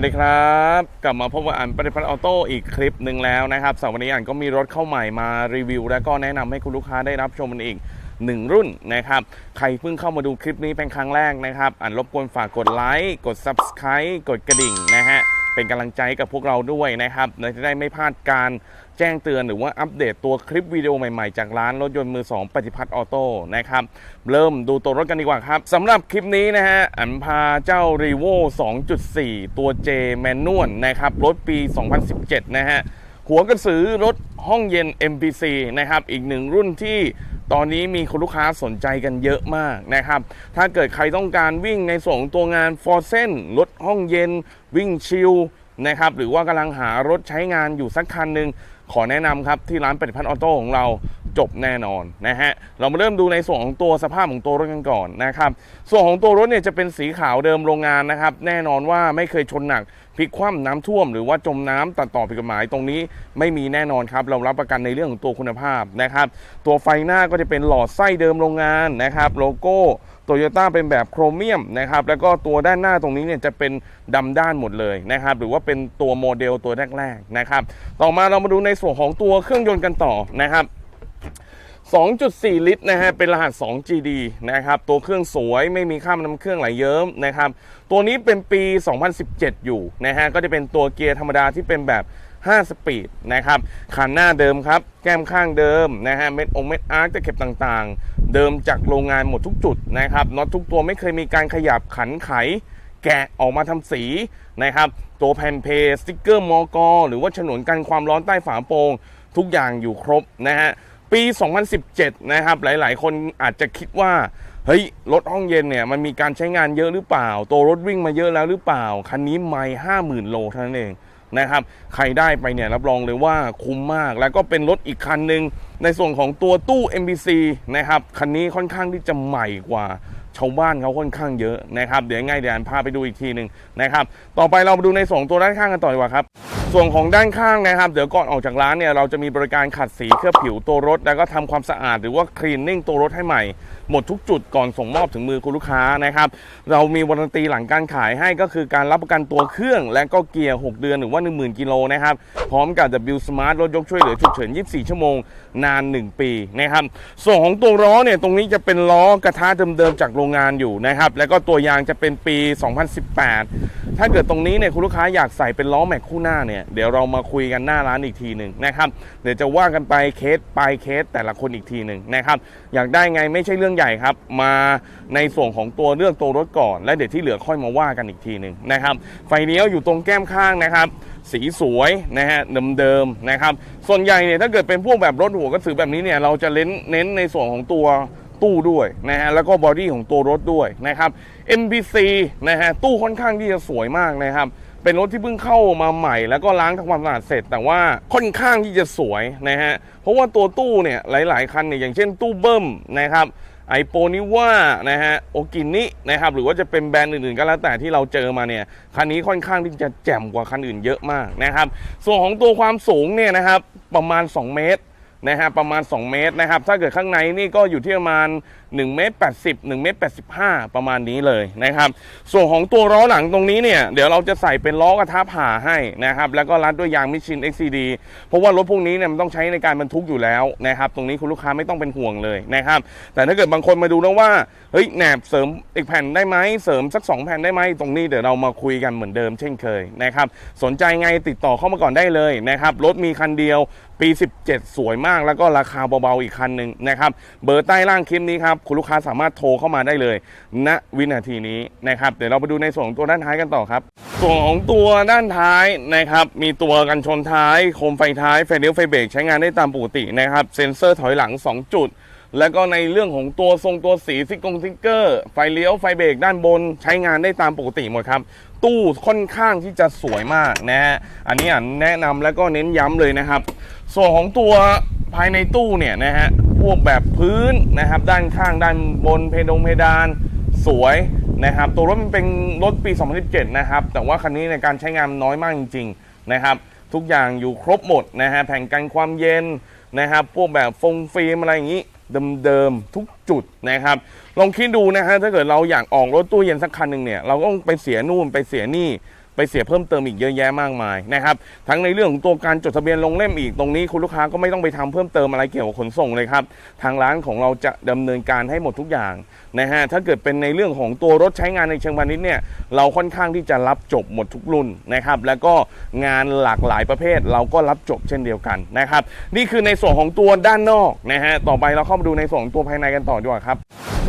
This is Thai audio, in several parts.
วัสดีครับ กลับมาพบกับอันปฏิพัฒน์ออโต้อีกคลิปหนึ่งแล้วนะครับสำหรับวันนี้อันก็มีรถเข้าใหม่มารีวิว และก็แนะนำให้คุณลูกค้าได้รับชมมันอีกหนึ่งรุ่นนะครับใครเพิ่งเข้ามาดูคลิปนี้เป็นครั้งแรกนะครับอันรบกวนฝากกดไลค์กด Subscribe กดกระดิ่งนะฮะ เป็นกำลังใจให้กับพวกเราด้วยนะครับจะได้ไม่พลาดการแจ้งเตือนหรือว่าอัปเดตตัวคลิปวิดีโอใหม่ๆ จากร้านรถยนต์มือ2ปฏิพัฒน์ออโต้นะครับ เริ่มดูตัวรถกันดีกว่าครับสำหรับคลิปนี้นะฮะอันพาเจ้า r e v o 2.4 ตัว J แมนนวลนะครับรถปี 2017 นะฮะหัวกระสือรถห้องเย็น MPC นะครับอีกหนึ่งรุ่นที่ ตอนนี้มีคุณลูกค้าสนใจกันเยอะมากนะครับ ถ้าเกิดใครต้องการวิ่งในส่วนของตัวงานฟอร์เซนรถห้องเย็น วิ่งชิลนะครับหรือว่ากำลังหารถใช้งานอยู่สักคันหนึ่งขอแนะนำครับที่ร้านปฏิพัน์ออโต้ของเรา จบแน่นอนนะฮะเรามาเริ่มดูในส่วนของตัวสภาพของตัวรถกันก่อนนะครับส่วนของตัวรถเนี่ยจะเป็นสีขาวเดิมโรงงานนะครับแน่นอนว่าไม่เคยชนหนักพลิกคว่ำน้ำท่วมหรือว่าจมน้ำตัดต่อผิดกฎหมายตรงนี้ไม่มีแน่นอนครับเรารับประกันในเรื่องของตัวคุณภาพนะครับตัวไฟหน้าก็จะเป็นหลอดไส้เดิมโรงงานนะครับโลโก้โตโยต้าเป็นแบบโครเมียมนะครับแล้วก็ตัวด้านหน้าตรงนี้เนี่ยจะเป็นดำด้านหมดเลยนะครับหรือว่าเป็นตัวโมเดลตัวแรกๆนะครับต่อมาเรามาดูในส่วนของตัวเครื่องยนต์กันต่อนะครับ 2.4 ลิตรนะฮะเป็นรหัส 2GD นะครับตัวเครื่องสวยไม่มีข้ามน้ำเครื่องไหลเยิ้มนะครับตัวนี้เป็นปี 2017 อยู่นะฮะก็จะเป็นตัวเกียร์ธรรมดาที่เป็นแบบ 5 สปีดนะครับคันหน้าเดิมครับ แก้มข้างเดิมนะฮะเม็ดองเม็ดอาร์ตจะเก็บต่างๆ เดิมจากโรงงานหมดทุกจุดนะครับน็อตทุกตัวไม่เคยมีการขยับขันไข แกะออกมาทำสีนะครับตัวแผ่นเพสติ๊กเกอร์มอกอหรือว่าฉนวนกันความร้อนใต้ฝาโปรงทุกอย่างอยู่ครบนะฮะ ปี 2017 นะครับ หลาย ๆ คนอาจจะคิดว่า เฮ้ย รถห้องเย็นเนี่ย มันมีการใช้งานเยอะหรือเปล่า ตัวรถวิ่งมาเยอะแล้วหรือเปล่า คันนี้ไม่ห้าหมื่นโลเท่านั้นเองนะครับ ใครได้ไปเนี่ย รับรองเลยว่าคุ้มมาก แล้วก็เป็นรถอีกคันหนึ่งในส่วนของตัวตู้ MBC นะครับ คันนี้ค่อนข้างที่จะใหม่กว่าชาวบ้านเขาค่อนข้างเยอะนะครับ เดี๋ยวยังไงเดี๋ยวพาไปดูอีกทีหนึ่งนะครับ ต่อไปเรามาดูในส่วนของตัวด้านข้างกันต่อดีกว่าครับ ส่วนของด้านข้างนะครับ เดี๋ยวก่อนออกจากร้านเนี่ยเราจะมีบริการขัดสีเคลือบผิวตัวรถ แล้วก็ทำความสะอาดหรือว่าคลีนนิ่งตัวรถให้ใหม่ หมดทุกจุดก่อนส่งมอบถึงมือคุณลูกค้านะครับ เรามีวารันตีหลังการขายให้ก็คือการรับประกันตัวเครื่อง และก็เกียร์ 6 เดือนหรือว่า 10,000 กิโลนะครับ พร้อมกับ W Smart รถยกช่วยเหลือฉุกเฉิน 24 ชั่วโมงนาน 1 ปีนะครับ ส่วนของตัวล้อเนี่ยตรงนี้จะเป็นล้อกระทะเดิมๆจากโรงงานอยู่นะครับ แล้วก็ตัวยางจะเป็นปี 2018 ถ้าเกิดตรงนี้เนี่ยคุณลูกค้าอยากใส่เป็นล้อแม็กคู่หน้าเนี่ยเดี๋ยวเรามาคุยกันหน้าร้านอีกทีหนึ่งนะครับ เดี๋ยวจะว่ากันไปเคสไปเคสแต่ละคนอีกทีหนึ่งนะครับ อยากได้ไงไม่ใช่เรื่องใหญ่ครับ มาในส่วนของตัวเลือกตัวรถก่อน และเดี๋ยวที่เหลือค่อยมาว่ากันอีกทีหนึ่งนะครับ ไฟเลี้ยวอยู่ตรงแก้มข้างนะครับ สีสวยนะฮะเดิมๆนะครับ ส่วนใหญ่เนี่ยถ้าเกิดเป็นพวกแบบรถหัวกระสือแบบนี้เนี่ยเราจะเน้นเน้นในส่วนของตัวตู้ด้วยนะฮะแล้วก็บอดี้ของตัวรถด้วยนะครับ MPC นะฮะตู้ค่อนข้างที่จะสวยมากนะครับเป็นรถที่เพิ่งเข้ามาใหม่แล้วก็ล้างทำความสะอาดเสร็จ แต่ว่าค่อนข้างที่จะสวยนะฮะเพราะว่าตัวตู้เนี่ยหลาย ๆ คันเนี่ยอย่างเช่นตู้เบิ้มนะครับ ไอโปนิว่านะฮะโอกินินะครับหรือว่าจะเป็นแบรนด์อื่นๆก็แล้วแต่ที่เราเจอมาเนี่ยคันนี้ค่อนข้างที่จะแจ่มกว่าคันอื่นเยอะมากนะครับ ส่วนของตัวความสูงเนี่ยนะครับประมาณ 2 เมตรนะฮะประมาณ 2 เมตรนะครับถ้าเกิดข้างในนี่ก็อยู่ที่ประมาณ 1เมตร80 1เมตร85 ประมาณนี้เลยนะครับ ส่วนของตัวล้อหลังตรงนี้เนี่ยเดี๋ยวเราจะใส่เป็นล้อกระทะผ่าให้นะครับ แล้วก็รัดด้วยยางมิชชิน XCD เพราะว่ารถพวกนี้เนี่ยมันต้องใช้ในการบรรทุกอยู่แล้วนะครับ ตรงนี้คุณลูกค้าไม่ต้องเป็นห่วงเลยนะครับ แต่ถ้าเกิดบางคนมาดูแล้วว่าเฮ้ยแหนบเสริมอีกแผ่นได้ไหมเสริมสัก 2 แผ่นได้ไหมตรงนี้เดี๋ยวเรามาคุยกันเหมือนเดิมเช่นเคยนะครับสนใจไงติดต่อเข้ามาก่อนได้เลยนะครับรถมีคันเดียวปี 17 สวยมากแล้วก็ราคาเบาๆอีกคันหนึ่งนะครับเบอร์ใต้ล่างคลิปนี้ครับคุณลูกค้าสามารถโทรเข้ามาได้เลยณวินาทีนี้นะครับเดี๋ยวเราไปดูในส่วนของตัวด้านท้ายกันต่อครับส่วนของตัวด้านท้ายนะครับ มีตัวกันชนท้ายโคมไฟท้ายไฟเลี้ยวไฟเบรกใช้งานได้ตามปกตินะครับ เซ็นเซอร์ถอยหลัง 2 จุด แล้วก็ในเรื่องของตัวทรงตัวสีซิกงซิกเกอร์ ไฟเลี้ยวไฟเบรกด้านบนใช้งานได้ตามปกติหมดครับตู้ค่อนข้างที่จะสวยมากนะฮะ อันนี้อ่านแนะนำแล้วก็เน้นย้ำเลยนะครับ ส่วนของตัวภายในตู้เนี่ยนะฮะ พวกแบบพื้นนะครับ ด้านข้างด้านบนเพดงเพดานสวยนะครับ ตัวรถมันเป็นรถปี 2017 นะครับ แต่ว่าคันนี้ในการใช้งานน้อยมากจริง ๆ นะครับ ทุกอย่างอยู่ครบหมดนะฮะแผงกันความเย็นนะครับ พวกแบบฟงฟิล์มอะไรอย่างนี้เดิมๆทุกจุดนะครับ ลองคิดดูนะฮะถ้าเกิดเราอยากออกรถตู้เย็นสักคันหนึ่งเนี่ยเราก็ต้องไปเสียนู่นไปเสียนี่ ไปเสียเพิ่มเติมอีกเยอะแยะมากมายนะครับทั้งในเรื่องของตัวการจดทะเบียนลงเล่มอีกตรงนี้คุณลูกค้าก็ไม่ต้องไปทำเพิ่มเติมอะไรเกี่ยวกับขนส่งเลยครับทางร้านของเราจะดำเนินการให้หมดทุกอย่างนะฮะถ้าเกิดเป็นในเรื่องของตัวรถใช้งานในเชิงพาณิชย์เนี่ยเราค่อนข้างที่จะรับจบหมดทุกรุ่นนะครับแล้วก็งานหลากหลายประเภทเราก็รับจบเช่นเดียวกันนะครับนี่คือในส่วนของตัวด้านนอกนะฮะต่อไปเราเข้ามาดูในส่วนของตัวภายในกันต่อดีกว่าครับ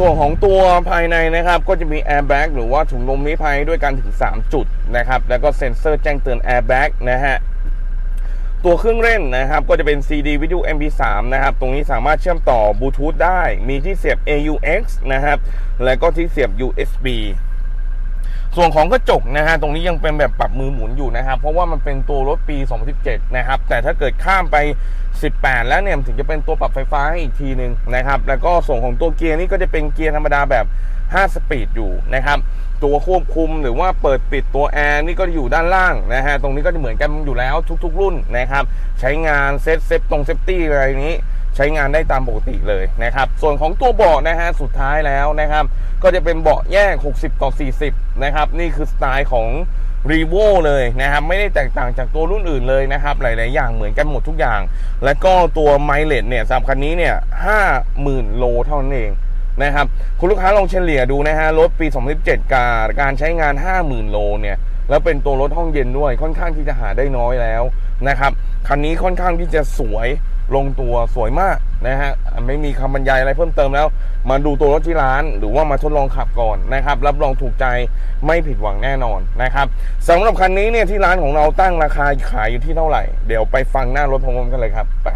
ส่วนของตัวภายในนะครับ ก็จะมีแอร์แบ็กหรือว่าถุงลมนิรภัยด้วยกันถึง 3 จุดนะครับ แล้วก็เซ็นเซอร์แจ้งเตือนแอร์แบ็กนะฮะตัวเครื่องเล่นนะครับ ก็จะเป็น CD วิดีโอ MP3 นะครับ ตรงนี้สามารถเชื่อมต่อบลูทูธได้ มีที่เสียบ AUX นะครับ แล้วก็ที่เสียบ USB ส่วนของกระจกนะฮะตรงนี้ยังเป็นแบบปรับมือหมุนอยู่นะครับ เพราะว่ามันเป็นตัวรถปี 2017 นะครับ แต่ถ้าเกิดข้ามไป 18 แล้วเนี่ยถึงจะเป็นตัวปรับไฟฟ้าให้อีกทีหนึ่งนะครับ แล้วก็ส่วนของตัวเกียร์นี่ก็จะเป็นเกียร์ธรรมดาแบบ 5 สปีดอยู่นะครับตัวควบคุมหรือว่าเปิดปิดตัวแอร์นี่ก็อยู่ด้านล่างนะฮะตรงนี้ก็จะเหมือนกันอยู่แล้วทุก ๆ รุ่นนะครับ ใช้งานเซตเซฟตรงเซฟตี้อะไรนี้ ใช้งานได้ตามปกติเลยนะครับ ส่วนของตัวเบาะนะฮะสุดท้ายแล้วนะครับ ก็จะเป็นเบาะแยก 60 ต่อ 40 นะครับ นี่คือสไตล์ของ r e v o เลยนะครับไม่ได้แตกต่างจากตัวรุ่นอื่นเลยนะครับ หลาย ๆ อย่างเหมือนกันหมดทุกอย่าง และก็ตัวไมล์เล e เนี่ยสำหรับคันนี้เนี่ย50,000โลเท่านั้นเองนะครับ คุณลูกค้าลองเฉลี่ยดูนะฮะรถปี 2017กับการใช้งาน 50,000 โลเนี่ยแล้วเป็นตัวรถห้องเย็นด้วยค่อนข้างที่จะหาได้น้อยแล้วนะครับคันนี้ค่อนข้างที่จะสวย ลงตัวสวยมากนะฮะไม่มีคำบรรยายอะไรเพิ่มเติมแล้ว มาดูตัวรถที่ร้าน หรือว่ามาทดลองขับก่อนนะครับ รับรองถูกใจไม่ผิดหวังแน่นอนนะครับสำหรับคันนี้เนี่ยที่ร้านของเราตั้งราคาขายอยู่ที่เท่าไหร่ เดี๋ยวไปฟังหน้ารถพร้อมกันเลยครับไป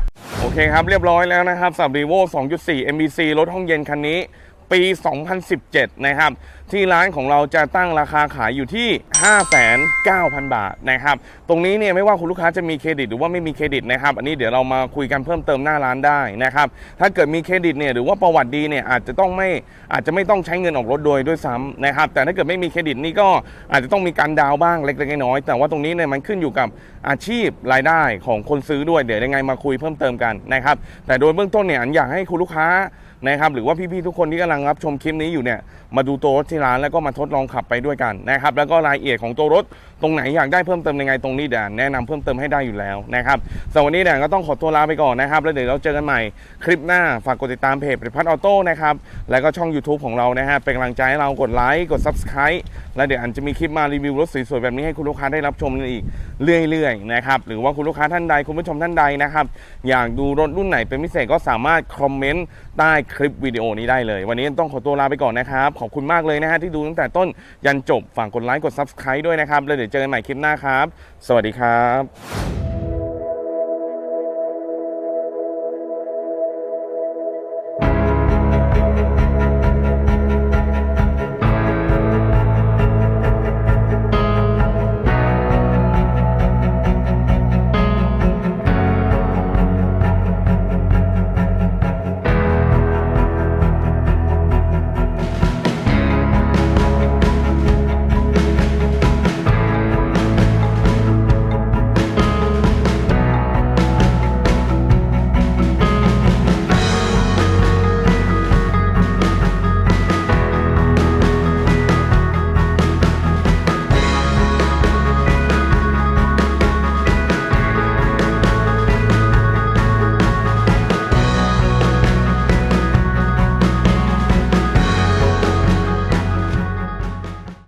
โอเคครับเรียบร้อยแล้วนะครับสับรีโว2.4 MBC รถห้องเย็นคันนี้ ปี 2017 นะครับ ที่ร้านของเราจะตั้งราคาขายอยู่ที่ 59,000 บาทนะครับ ตรงนี้เนี่ยไม่ว่าคุณลูกค้าจะมีเครดิตหรือว่าไม่มีเครดิตนะครับ อันนี้เดี๋ยวเรามาคุยกันเพิ่มเติมหน้าร้านได้นะครับ ถ้าเกิดมีเครดิตเนี่ยหรือว่าประวัติดีเนี่ยอาจจะต้องไม่อาจจะไม่ต้องใช้เงินออกรถโดยด้วยซ้ำนะครับ แต่ถ้าเกิดไม่มีเครดิตนี่ก็อาจจะต้องมีการดาวบ้างเล็กๆน้อยๆแต่ว่าตรงนี้เนี่ยมันขึ้นอยู่กับอาชีพรายได้ของคนซื้อด้วยเดี๋ยวยังไงมาคุยเพิ่มเติมกันนะครับ แต่โดยเบื้องต้นเนี่ยอันอยากให้คุณลูกค้า นะครับหรือว่าพี่ๆทุกคนที่กำลังรับชมคลิปนี้อยู่เนี่ยมาดูตัวรถที่ร้านแล้วก็มาทดลองขับไปด้วยกันนะครับแล้วก็รายละเอียดของตัวรถตรงไหนอยากได้เพิ่มเติมยังไงตรงนี้แดนแนะนำเพิ่มเติมให้ได้อยู่แล้วนะครับสำหรับวันนี้แดนก็ต้องขอตัวลาไปก่อนนะครับแล้วเดี๋ยวเราเจอกันใหม่คลิปหน้าฝากกดติดตามเพจปริพัฒน์ออโต้นะครับแล้วก็ช่อง YouTube ของเรานะฮะเป็นกำลังใจให้เรากดไลค์กด Subscribe แล้วเดี๋ยวอันจะมีคลิปมารีวิวรถสวยๆแบบนี้ให้คุณลูกค้าได้รับชมกันอีกเรื่อยๆนะครับหรือว่าคุณลูกค้าท่านใดคุณผู้ชมท่านใดนะครับอยากดูรถรุ่นไหนเป็นพิเศษก็สามารถคอมเมนต์ใต้คลิปวิดีโอนี้ได้เลย วันนี้ต้องขอตัวลาไปก่อนนะครับขอบคุณมากเลยนะฮะที่ดูตั้งแต่ต้นยันจบฝากกดไลค์กด Subscribe ด้วยนะครับแล้วเดี๋ยวเจอกันใหม่คลิปหน้าครับ สวัสดีครับ